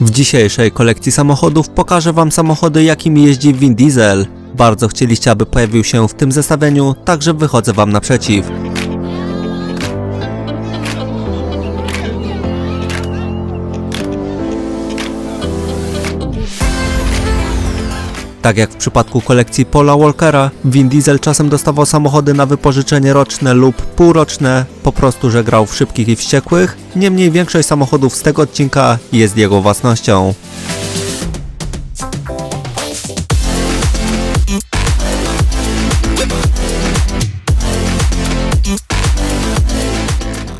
W dzisiejszej kolekcji samochodów pokażę Wam samochody, jakimi jeździ Vin Diesel. Bardzo chcieliście, aby pojawił się w tym zestawieniu, także wychodzę Wam naprzeciw. Tak jak w przypadku kolekcji Paula Walkera, Vin Diesel czasem dostawał samochody na wypożyczenie roczne lub półroczne, po prostu, że grał w szybkich i wściekłych. Niemniej większość samochodów z tego odcinka jest jego własnością.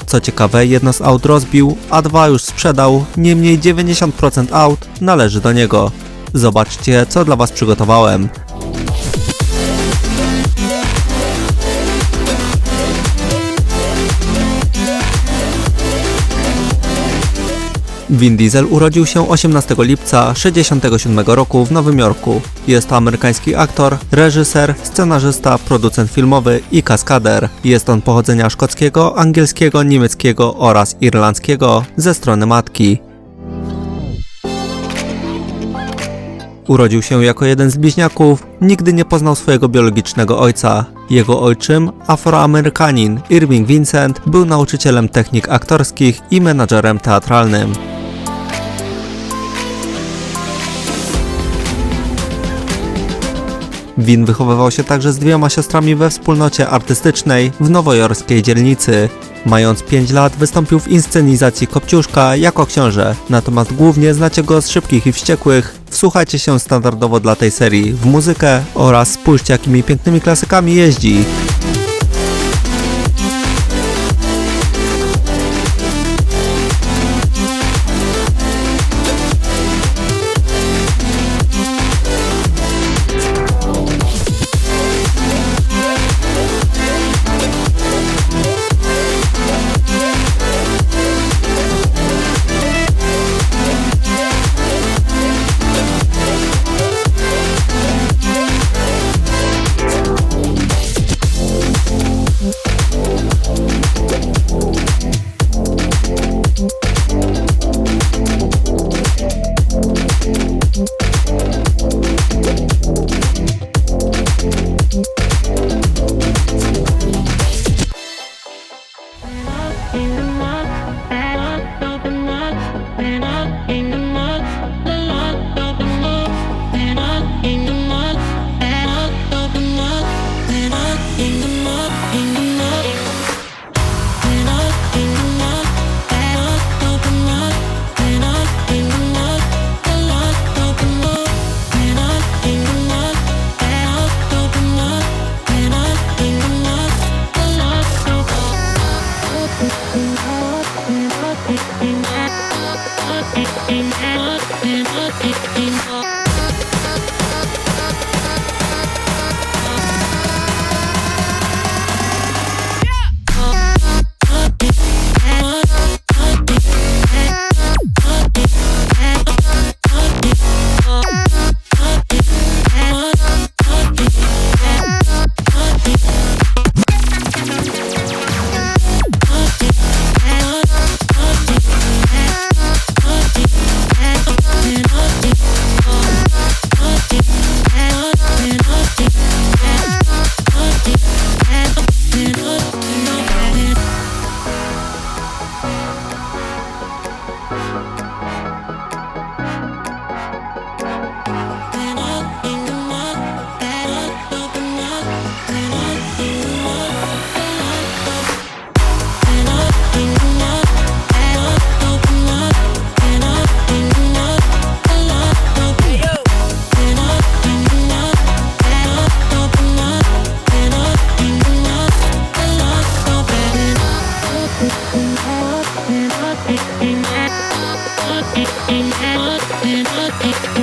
Co ciekawe, jedno z aut rozbił, a dwa już sprzedał, niemniej 90% aut należy do niego. Zobaczcie, co dla Was przygotowałem. Vin Diesel urodził się 18 lipca 1967 roku w Nowym Jorku. Jest to amerykański aktor, reżyser, scenarzysta, producent filmowy i kaskader. Jest on pochodzenia szkockiego, angielskiego, niemieckiego oraz irlandzkiego ze strony matki. Urodził się jako jeden z bliźniaków, nigdy nie poznał swojego biologicznego ojca. Jego ojczym, afroamerykanin Irving Vincent, był nauczycielem technik aktorskich i menadżerem teatralnym. Win wychowywał się także z dwiema siostrami we wspólnocie artystycznej w nowojorskiej dzielnicy. Mając 5 lat wystąpił w inscenizacji Kopciuszka jako książę, natomiast głównie znacie go z Szybkich i Wściekłych. Wsłuchajcie się standardowo dla tej serii w muzykę oraz spójrzcie jakimi pięknymi klasykami jeździ. and up and up and up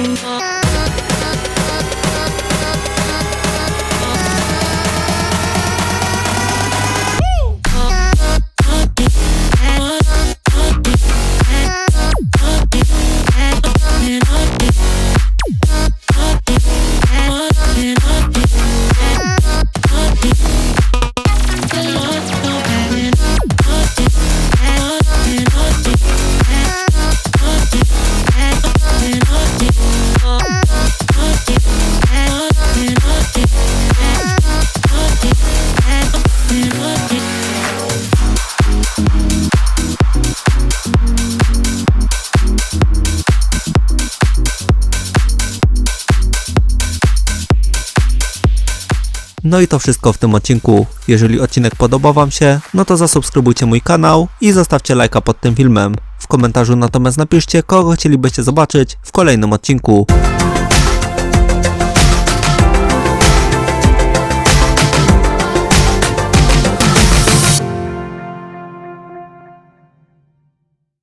No i to wszystko w tym odcinku. Jeżeli odcinek podobał Wam się, no to zasubskrybujcie mój kanał i zostawcie lajka pod tym filmem. W komentarzu natomiast napiszcie, kogo chcielibyście zobaczyć w kolejnym odcinku.